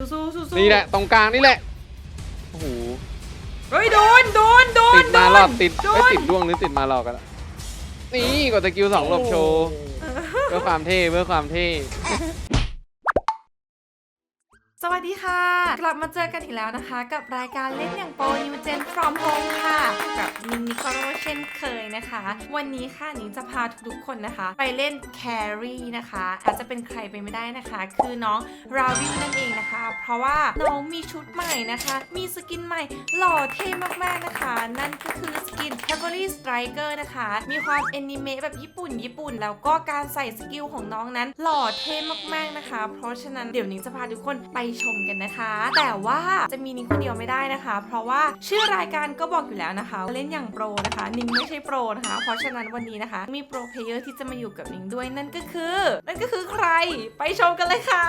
สู้สู้สู้นี่แหละตรงกลางนี่แหละโอ้โหเฮ้ยโดนโดนโดนติดมาหลอกติดโดไม่นติดร่วงหรือติดมาหลอกกันละนี่กดสกิลสองหลบโชว์เพื่อความเท่เพื่อความเท่ สวัสดีค่ะ กลับมาเจอกันอีกแล้วนะคะ กับรายการเล่นอย่างโปรนิวเจน from home ค่ะกับนินนิโคโรเช่นเคยนะคะ วันนี้ค่ะนิงจะพาทุกๆคนนะคะ ไปเล่นแครี่นะคะ อาจจะเป็นใครไปไม่ได้นะคะ คือน้องราวิวนั่นเองนะคะ เพราะว่าน้องมีชุดใหม่นะคะ มีสกินใหม่หล่อเท่มากๆนะคะ นั่นก็คือสกิน Heavily Striker นะคะ มีความแอนิเมะแบบญี่ปุ่น ญี่ปุ่น แล้วก็การใส่สกิลของน้องนั้นหล่อเท่มากๆนะคะ เพราะฉะนั้นเดี๋ยวนิ้งจะพาทุกคนไปชมกันนะคะ แต่ว่าจะมีนิ้งคนเดียวไม่ได้นะคะ เพราะว่าชื่อรายการก็บอกอยู่แล้วนะคะว่าเล่นอย่างโปรนะคะ นิ้งไม่ใช่โปรนะคะ เพราะฉะนั้นวันนี้นะคะ มีโปรเพลเยอร์ที่จะมาอยู่กับนิ้งด้วยนั่นก็คือ นั่นก็คือใครไปชมกันเลยค่ะ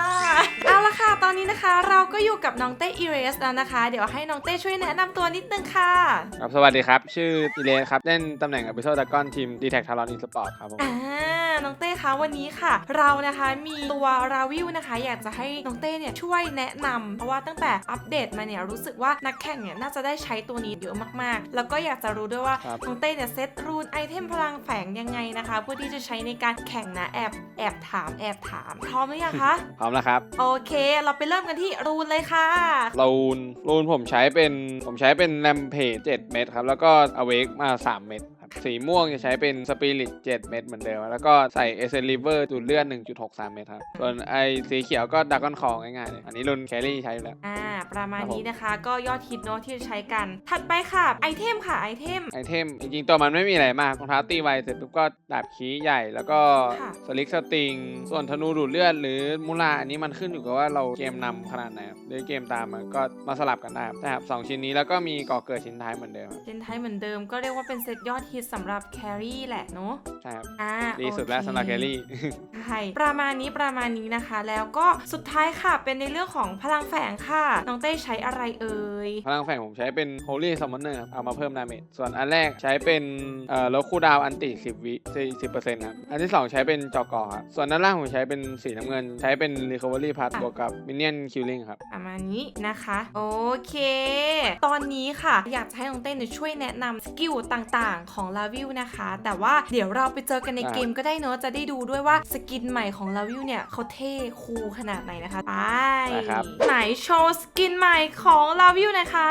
เอาละค่ะตอนนี้นะคะ เราก็อยู่กับน้องเต้อีเรสแล้วนะคะ เดี๋ยวให้น้องเต้ช่วยแนะนำตัวนิดนึงค่ะครับสวัสดีครับ ชื่ออิเลนครับเล่นตำแหน่งอ p ิโซดากอนทีมดีแท็กทารอนอีสปอร์ตครับผมอ่า น้องเต้คะวันนี้ค่ะ เรานะคะมีตัวราวิวนะคะ อยากจะให้น้องเต้เนี่ยช่วยแนะนำเพราะว่าตั้งแต่อัปเดตมาเนี่ยรู้สึกว่านักแข่งเนี่ยน่าจะได้ใช้ตัวนี้เยอะมากๆ แล้วก็อยากจะรู้ด้วยว่าครับน้องเต้เนี่ยเซตรูนไอเทมพลังแฝงยังไงนะคะเพื่อที่จะใช้ในการแข่งนะแอบแอบถามแอบถามพร้อมหรือยังคะพร้อมแล้วครับโอเค เราไปเริ่มกันที่รูนเลยค่ะรูนรูนผมใช้เป็นผมใช้เป็นแรมเพจ7เม็ดครับแล้วก็อเวกมา 3 เม็ดครับ สีม่วงจะใช้เป็นสปิริต7เม็ดเหมือนเดิม แล้วก็ใส่เอเซนลิเวอร์ดูดเลือด1.63 เม็ดครับ ส่วนไอสีเขียวก็ดักกอนคอง่ายๆเลยอันนี้รุนแครี่ใช้อยู่แล้ว อ่า ประมาณครับผมนี้นะคะก็ยอดฮิตเนาะที่จะใช้กัน ถัดไปค่ะ ไอเทมค่ะไอเทม ไอเทม จริงๆ ตัวมันไม่มีอะไรมากรองเท้าตีไวเสร็จปุ๊บก็ดาบคีใหญ่แล้วก็ค่ะ สลิกสติง ส่วนธนูดูดเลือดหรือมูลาอันนี้มันขึ้นอยู่กับว่าเราเกมนำขนาดไหนครับหรือเกมตามมันก็มาสลับกันได้ครับนะครับสองชิ้นนี้แล้วก็มีก่อเกิดชิ้นท้ายเหมือนเดิมครับเจนไทยเหมือนเดิมก็เรียกว่าเป็นเซตยอดฮิตสำหรับแครี่แหละเนาะใช่ครับอ่าดีสุดแล้วโอเคสำหรับแครี่ใช่ประมาณนี้ประมาณนี้นะคะ แล้วก็สุดท้ายค่ะเป็นในเรื่องของพลังแฝงค่ะ น้องเต้ใช้อะไรเอ่ย พลังแฝงผมใช้เป็น Holy Summoner ครับเอามาเพิ่มดาเมจส่วนอันแรกใช้เป็นเอ่อลดคูลดาวน์อันติ10วิ10%ครับอันที่ 2 ใช้เป็นจอกอครับส่วนด้านล่างผมใช้เป็นสีน้ำเงิน ใช้เป็น Recovery Pass บวกกับ Minion Killing ครับประมาณนี้นะคะ โอเค ตอนนี้ค่ะ อยากจะให้น้องเต้นเนี่ยช่วยแนะนำสกิลต่างๆ ของลาวิวนะคะ แต่ว่าเดี๋ยวเราไปเจอกันในได้เกมก็ได้เนอะจะได้ดูด้วยว่าสกินใหม่ของลาวิวเนี่ยเขาเท่คูลขนาดไหนนะคะไปได้ครับไหนโชว์สกินใหม่ของลาวิวนะคะ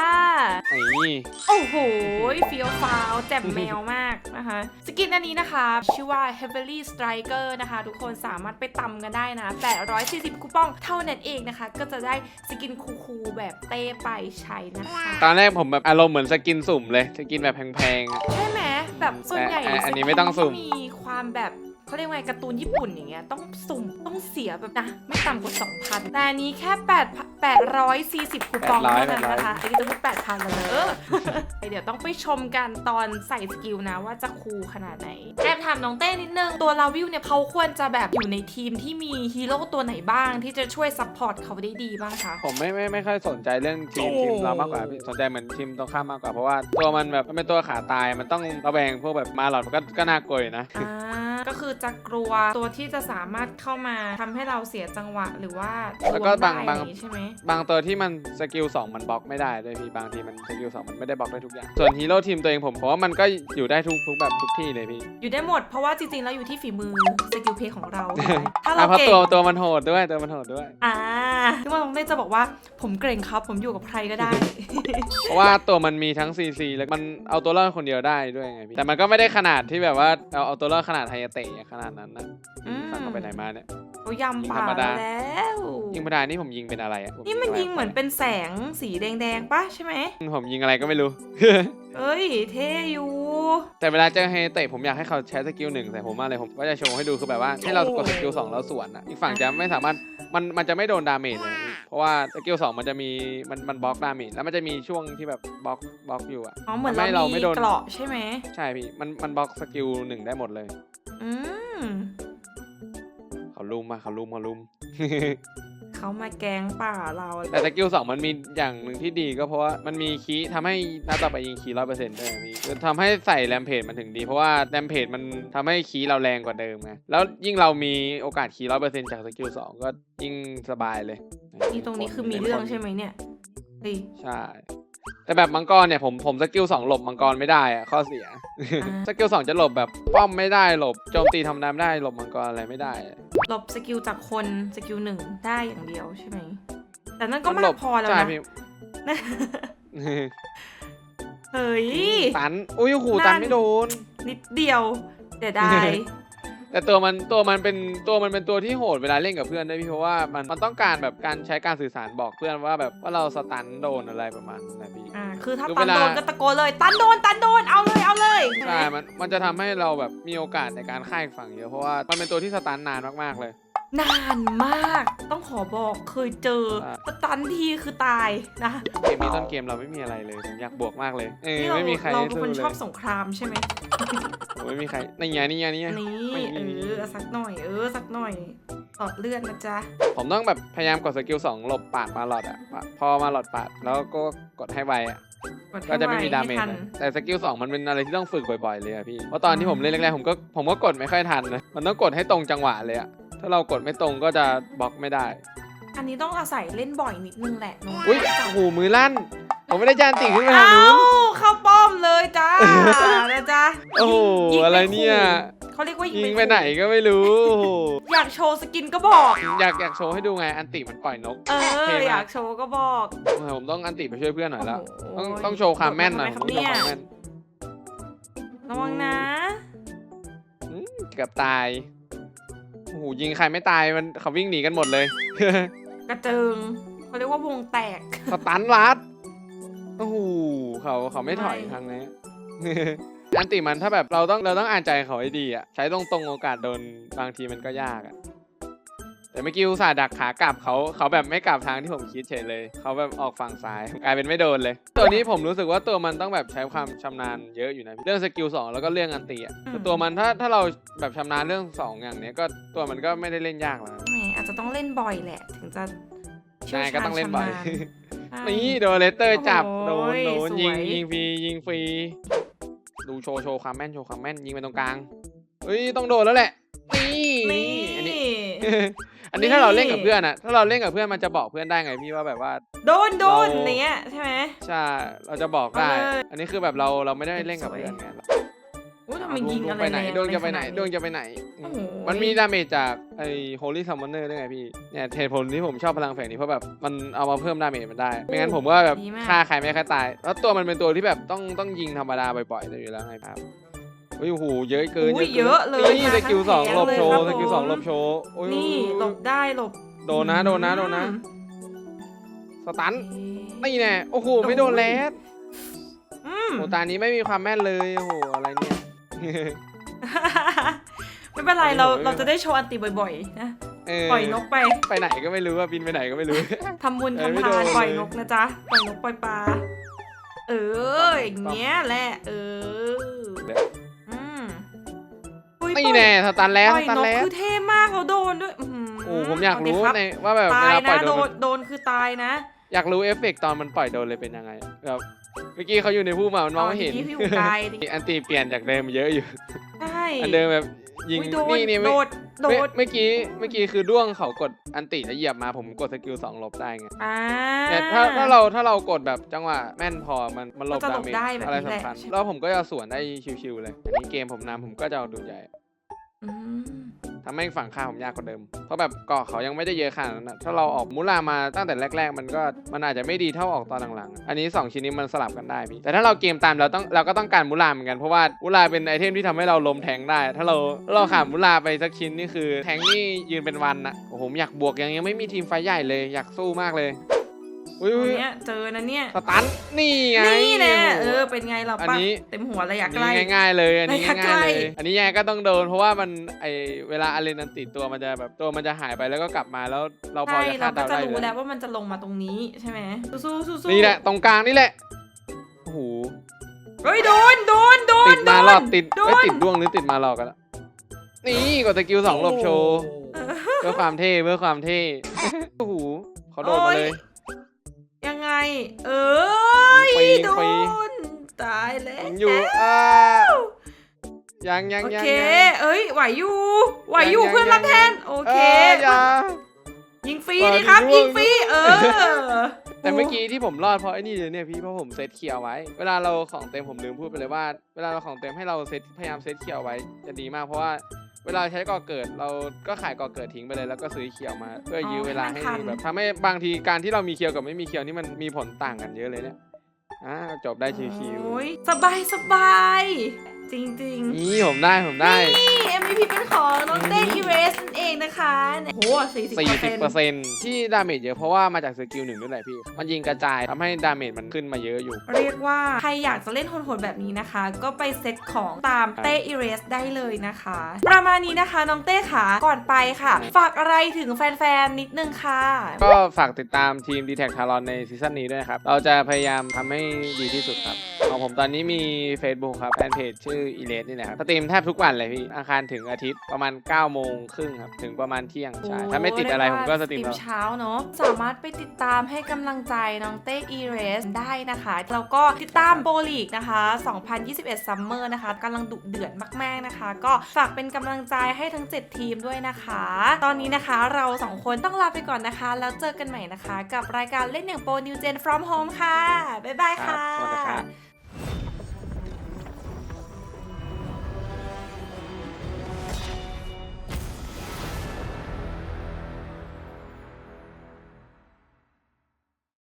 นี่โอ้โหเฟียวฟ้าวแจ่มแมวมากนะคะ สกินอันนี้นะคะ ชื่อว่า Heavily Striker นะคะ ทุกคนสามารถไปตำกันได้นะ840 คูปองเท่านั้นเองนะคะ ก็จะได้สกินคูลๆแบบเต้ไปใช้นะคะ ตอนแรกผมแบบอารมณ์เหมือนสกินสุ่มเลย สกินแบบแพงๆอะใช่ไหม แบบส่วนใหญ่แต่อันนี้สกิไม่ต้องสุ่มมีความแบบ เขาเรียกว่าไงการ์ตูนญี่ปุ่นอย่างเงี้ยต้องสุ่มต้องเสียแบบนะ ไม่ต่ำกว่า 2,000 แต่อันนี้แค่8 840คูปองเท่านั้นนะคะไอ้ที่จะพูด8,000เลยเออเดี๋ยวต้องไปชมกันตอนใส่สกิลนะว่าจะคูลขนาดไหนแอบถามน้องเต้นิดนึง ตัวลาวิวเนี่ยเขาควรจะแบบอยู่ในทีมที่มีฮีโร่ตัวไหนบ้างที่จะช่วยซัพพอร์ตเขาได้ดีบ้างคะผมไม่ไม่ไม่ค่อยสนใจเรื่องทีมโอ้ทีมเรามากกว่าพี่สนใจเหมือนทีมตรงข้ามมากกว่าเพราะว่าตัวมันแบบมันเป็นตัวขาตายมันต้องระแวงพวกแบบมาหลอดมันก็ก็น่ากลัวอยู่นะอ่า ก็คือจะกลัวตัวที่จะสามารถเข้ามาทำให้เราเสียจังหวะหรือว่าแล้วก็รมได้บางบางอย่นี้ใช่ไหมบางตัวที่มันสกิล2มันบล็อกไม่ได้ด้วยพี่บางทีมันสกิล2มันไม่ได้บล็อกได้ทุกอย่าง ส่วนฮีโร่ทีมตัวเองผมผมว่ามันก็อยู่ได้ทุกทุกแบบทุกที่เลยพี่อยู่ได้หมดเพราะว่าจริงๆแล้วอยู่ที่ฝีมือสกิลเพย์ของเรา ถ้าอะเราเพราะเก่ตัวงตัวมันโหดด้วยตัวมันโหดด้วย อ่าที่ว่าน้องเต้จะบอกว่าผมเกรงครับผมอยู่กับใครก็ได้ เพราะว่าตัวมันมีทั้ง CC แล้วมันเอาตัวรอดคนเดียวได้ด้วยไงพี่แต่มันก็ไม่ได้ขนาดที่แบบว่าเอาเอาตัวรอดขนาดไฮยาเตะขนาดนั้นนะอืมสั่งเข้าไปไหนมาเนี่ยเขายำป่าธรรมดาแล้วยิงประดานี่ผมยิงเป็นอะไรอะผนี่มันะไรยิงเหมือนเป็นแสงสีแดงๆปะใช่ไหมผมยิงอะไรก็ไม่รู้ เอ้ย เท่อยู่ แต่เวลาเจอไฮยาเตะผมอยากให้เขาใช้สกิลหนึ่งใส่ผมมากเลยผมก็จะโชว์ให้ดูคือแบบว่าให้เรากดสกิลสองแล้วสวนอะอีกฝั่งจะไม่สามารถมันมันจะไม่โดนดาเมจเลยพี่เพราะว่าสกิลสองมันจะมีมันมันบล็อกดาเมจแล้วมันจะมีช่วงที่แบบบล็อกบล็อกอยู่อะอ๋อเหมือนทำให้เราเราไม่มีโดน เกราะใช่ไหม ใช่พี่มันมันบล็อกสกิลหนึ่งได้หมดเลย อืมเขาลุมมาเขาลุมเขาลุม เขามาแกล้งป่าเราแต่สกิลสองมันมีอย่างหนึ่งที่ดีก็เพราะว่ามันมีคีย์ทำให้นัดต่อไปยิงคีร้อยเปอร์เซ็นต์ได้มีคือทำให้ใส่แรมเพจมันถึงดี เพราะว่าแรมเพจมันทำให้คีย์เราแรงกว่าเดิมไงแล้วยิ่งเรามีโอกาสคีร้อยเปอร์เซ็นต์จากสกิลสองก็ยิ่งสบายเลยนี่ตรงนี้คือมีเรื่องใช่ไหมเนี่ยเฮ้ยใช่ แต่แบบมังกรเนี่ยผมผมสกิลสองหลบมังกรไม่ได้อะข้อเสีย สกิลสองจะหลบแบบป้อมไม่ได้หลบโจมตีทำน้ำได้หลบมังกรอะไรไม่ได้อะหลบสกิลจากคนสกิลหนึ่งได้อย่างเดียวใช่ไหม แต่นั่นก็มันมาหลกบพอแล้วใช่นะพี่ เฮ้ย ตันอุ้ยหูตันไม่โดน นิดเดียวเดี๋ยวได้ แต่ตัวมันตัวมันเป็นตัวมันเป็นตัวที่โหดเวลาเล่นกับเพื่อนด้วยพี่เพราะว่ามันมันต้องการแบบการใช้การสื่อสารบอกเพื่อนว่าแบบว่าเราสตันโดนอะไรประมาณนั้นนะพี่ อ่าคือถ้าคือตันเวลาโดนก็ตะโกนเลย ตันโดนตันโดนเอาเลยเอาเลยใช่ มันมันจะทำให้เราแบบมีโอกาสในการฆ่าอีกฝั่งเยอะเพราะว่ามันเป็นตัวที่สตันนานมากๆเลย นานมาก ต้องขอบอกเคยเจออ่าสตันทีคือตายนะเกมนี้ต้นเกมเราไม่มีอะไรเลยผมอยากบวกมากเลยเออนี่เราไม่มีใครเราให้เป็นสู้คนเลชอบยสงครามใช่ไหมผมไม่มีใครนี่ไงนี่ไงนี่ไงนี่ไม่มีเออสักหน่อยเออสักหน่อยตอดเลือดนะจ๊ะ ผมต้องแบบพยายามกดสกิลสองหลบปาดมาหลอดอะปะพอมาหลอดปาดแล้วก็กดให้ไวอะกดให้ก็จะไม่มีวดาเมให้จทันนะแต่สกิลสองมันเป็นอะไรที่ต้องฝึกบ่อยๆเลยอะพี่เพราะตอนที่ผมเล่นแรกๆผมก็ผมก็กดไม่ค่อยทันนะมันต้องกดให้ตรงจังหวะเลยอะ ถ้าเรากดไม่ตรงก็จะบล็อกไม่ได้ อันนี้ต้องอาศัยเล่นบ่อยนิดนึงแหละน้องอุ้ยโอ้โหมือลั่น ผมไม่ได้จานติขึ้นไปทางเอ้านู้น เข้าป้อมเลยจ้านะจ๊ะโอ้โหยิงอะไรปเนี่ย ขู่เขาเรียกว่ายิยิงงไปไปไหนก็ไม่รู้โอ้โหอยากโชว์สกินก็บอก อยากอยากโชว์ให้ดูไง อันติมันปล่อยนก เอเท่อมาก อยากโชว์ก็บอกผมต้องอันติไปช่วยเพื่อนหน่อยแล้วโอ้ต้องโหต้องโชว์ความแม่นหน่อยทำผมไมต้องครับโชว์ความแม่น ระวังนะ อืมเกือบตาย โอ้โหยิงใครไม่ตายมันเขาวิ่งหนีกันหมดเลย กระเจิงเขาเรียกว่าวงแตก สตันลัดโอ้โหเขาเขาไม่ถอยไม่ทางนี้ อันติมันถ้าแบบเราต้องเราต้องอ่านใจเขาให้ดีอะใช้ตรงตรงๆโอกาสโดนบางทีมันก็ยากอะ แต่เมื่อกี้อุตส่าห์ดักขากลับเขาเขาแบบไม่กลับทางที่ผมคิดเฉยเลย เขาแบบออกฝั่งซ้ายกลายเป็นไม่โดนเลย ตัวนี้ผมรู้สึกว่าตัวมันต้องแบบใช้ความชำนาญเยอะอยู่นะ เรื่องสกิลสองแล้วก็เรื่องอันติอะแต่ตัวมันถ้าถ้าเราแบบชำนาญเรื่องสองอย่างเนี้ยก็ตัวมันก็ไม่ได้เล่นยากแล้วแหมอาจจะต้องเล่นบ่อยแหละ ถึงจะชี่ยวนายก็ต้องเล่นบ่อยชาญชำนาญนี่โดนเลสเตอร์จับโอ้โดนยโดนสวยยิงยิงฟรียิงฟรีดูโชว์โชว์ความแม่นโชว์ความแม่นยิงไปตรงกลางเฮ้ยต้องโดนแล้วแหละนี่นี่นี่อันนี้ อันนี้ถ้าเราเล่นกับเพื่อนอะถ้าเราเล่นกับเพื่อนมันจะบอกเพื่อนได้ไงพี่ว่าแบบว่า โดนโดนเราอะไรเงี้ยใช่ไหม ใช่เราจะบอกได้ เอาเลย อันนี้คือแบบเราเราไม่ได้เล่นกับเพื่อนไงอุ้ยทำไมยิงดวอะไรไปไหนแรงดวงจะไปไหนขนาดวงจะไปไหนโอ้โห มันมีดาเมจจากไอ้ Holy Summoner ด้วยไงพี่เนี่ยเหตุผลที่ผมชอบพลังแฝงนี้เพราะแบบมันเอามาเพิ่มดาเมจมันได้ ไม่งั้นผมก็แบบดีมาก ฆ่าใครไม่ฆ่าตาย แล้วตัวมันเป็นตัวที่แบบต้องต้องยิงธรรมดาบ่อยๆเลยอยู่แล้วไงครับ โอ้ยโอ้โหเยอะเกินอุ้ยกินเยอะเลยนี่มาสกิลสองทั้หลบแผโชเยว์คสรับกิลสองผม หลบโชว์โอ้ยนี่หลบได้หลบโดนนะโดนนะโดนนะสตันเอ๊ะนี่แน่โอ้โหไม่โดนแลสอืม โอ้ตานี้ไม่มีความแม่นเลยโอ้โหอะไรเนี่ย ไม่เป็นไรเราไม่เป็นไร เราจะได้โชว์อันติบ่อยๆนะเปล่อยนกไปไปไหนก็ไม่รู้ว่าบินไปไหนก็ไม่รู้ ทำบุญเออไม่ทำทานโดนเลย ปล่อยนกนะจ๊ะปล่อยนกปล่อยปลาเอออย่างเงี้ยแหละเอออืม อุ๊ยนี่แน่สตันแล้วปสล่อยตันนกแล้วคือเท่มากเราโดนด้วยอื้อหืโอ้ผมอยากรู้เครับในว่าแบบตาเวยลาปล่นะอยโดโดนน โดนคือตายนะอยากรู้เอฟเฟกต์ตอนมันปล่อยโดนเลยเป็นยังไงแบบเมื่อกี้เขาอยู่ในผู้มามันมองไม่เห็นที่พี่อยู่ไกลดิอันตีเปลี่ยนจากเดิมเยอะอยู่ ใช่อันเดิมแบบยิงอุ๊ยโดนนี่นี่โดไม่ด โดเมื่อดเมื่อกี้เมื่อกี้คือด้วงเขากดอันติแล้วเหยียบมาผมกดสกิลสองหลบได้ไงอ่า แต่ถ้าถ้าเราถ้าเรากดแบบจังหวะแม่นพอมันมันหลบก็จะหลดาบเมจได้แบบอะไรนี้แหละ สำคัญใช่ไหมแล้วผมก็จะสวนได้ชิวๆเลยอันนี้เกมผมนำผมก็จะเอาดูใหญ่ อืม ทำให้ฝั่งข้าผมยากกว่าเดิม เพราะแบบเกาะเขายังไม่ได้เยอะขนาดนั้นนะถ้าเราออกมูลามาตั้งแต่แรก ๆ มันก็มันอาจจะไม่ดีเท่าออกตอนหลังๆ อันนี้ 2 ชิ้นนี้มันสลับกันได้พี่แต่ถ้าเราเกมตามเราต้องเราก็ต้องการมูลาเหมือนกันเพราะว่ามูลาเป็นไอเทมที่ทำให้เราล้มแทงได้ ถ้าเราเราขาดมูลาไปสักชิ้นนี่คือ แทงนี่ยืนเป็นวันนะโอ้โหอยากบวกยังยังไม่มีทีมไฟใหญ่เลยอยากสู้มากเลย อุ้ยตรอุ้งยเนี้ยเจอนะเนี่ย สตันนี่ไงนี่แน่โอ้เอโหอเป็นไงเราอันปะนี้ เต็มหัวระยะอันใกล้ นี้ง่ายๆเลยอันนี้ระยะง่ายๆเลยใกล้อันนี้ยังไงก็ต้องโดนเพราะว่ามันไอเวลาอารีนันติดตัวมันจะแบบตัวมันจะหายไปแล้วก็กลับมาแล้วเราพอใช่จะเราคาดก็เดาจะได้รู้อยู่แล้วแล้วว่ามันจะลงมาตรงนี้ใช่ไหมสู้ๆสู้ๆนี่แหละตรงกลางนี่แหละโอ้โหเฮ้ยโดนโดนโดนติดมาหลอกติดโดไม่นติดด้วงหรือติดมาหลอกกันละนี่กดสกิลสองหลบโชว์เออเพื่อความเท่เพื่อความเท่โอ้โหเขาโดนมาเลยโอ้ยัง ไง เอ้ยฟรีโดฟรีนตายแล้วยังอยู่อ่ายังยังโอยังเค ยัง เอ้ย ไหวอยู่ ไหวอยู่ยังเพื่อนยังรับแทน โอเคเอย่า ยิงฟรีเปิดดิครับยิยิงงฟรี เออ แต่เมื่อกี้ที่ผมรอดเพราะไอ้นี่เลยเนี่ยพี่เพราะผมเซตเคียวไว้ เวลาเราของเต็มผมลืมพูดไปเลยว่า เวลาเราของเต็มให้เราเซตพยายามเซตเคียวไว้จะดีมากเพราะว่า เวลาใช้ก่อเกิดเราก็ขายก่อเกิดทิ้งไปเลยแล้วก็ซื้อเคียวมา เพื่อยื้อเวลาให้ให้มันทันแบบทำให้บางทีการที่เรามีเคียวกับไม่มีเคียวนี่มันมีผลต่างกันเยอะเลยเนี่ยอ่าจบได้ชิวโอ้ยสบายสบาย จริงๆๆนี่ผมได้ผมได้นี่ MVP เป็นของน้องเต้อีเรสนั่นเองนะคะโอ้โหสี่สิบเปอร์เซ็นต์40%ที่ดาเมจเยอะเพราะว่ามาจากสกิลหนึ่งด้วยแหละพี่ มันยิงกระจายทำให้ดาเมจมันขึ้นมาเยอะอยู่ เรียกว่า ใครอยากจะเล่นโหดๆแบบนี้นะคะ ก็ไปเซตของตามเต้อีเรสได้เลยนะคะ ประมาณนี้นะคะน้องเต้ค่ะก่อนไปค่ะครับฝากอะไรถึงแฟนๆนิดนึงค่ะ ก็ฝากติดตามทีม d t แท c ทารอนในซีซั่นนี้ด้วยนะครับ เราจะพยายามทำให้ดีที่สุดครับ ของผมตอนนี้มี Facebook ครับแฟนเพจชื่อ e l e s นี่นะครับสตรีมแทบทุกวันเลยพี่อังคารถึงอาทิตย์ประมาณ9โมงครึ่งครับถึงประมาณเที่ยงใช่ถ้าไม่ติดอะไรผมก็สตรีมเรียแล้ว่าวเช้าเนาะสามารถไปติดตามให้กำลังใจน้องเต้อีเรสได้นะคะแล้วก็ติดตามโบลีกนะคะ 2021ซัมเมอร์นะคะกำลังดุเดือดมากๆนะคะ ก็ฝากเป็นกำลังใจให้ทั้ง 7 ทีมด้วยนะคะ ตอนนี้นะคะเราสองคนต้องลาไปก่อนนะคะ แล้วเจอกันใหม่นะคะ กับรายการเล่นอย่างโปร New Gen from Home ค่ะ บ๊ายบายครัค่ะบสวัสดีครับ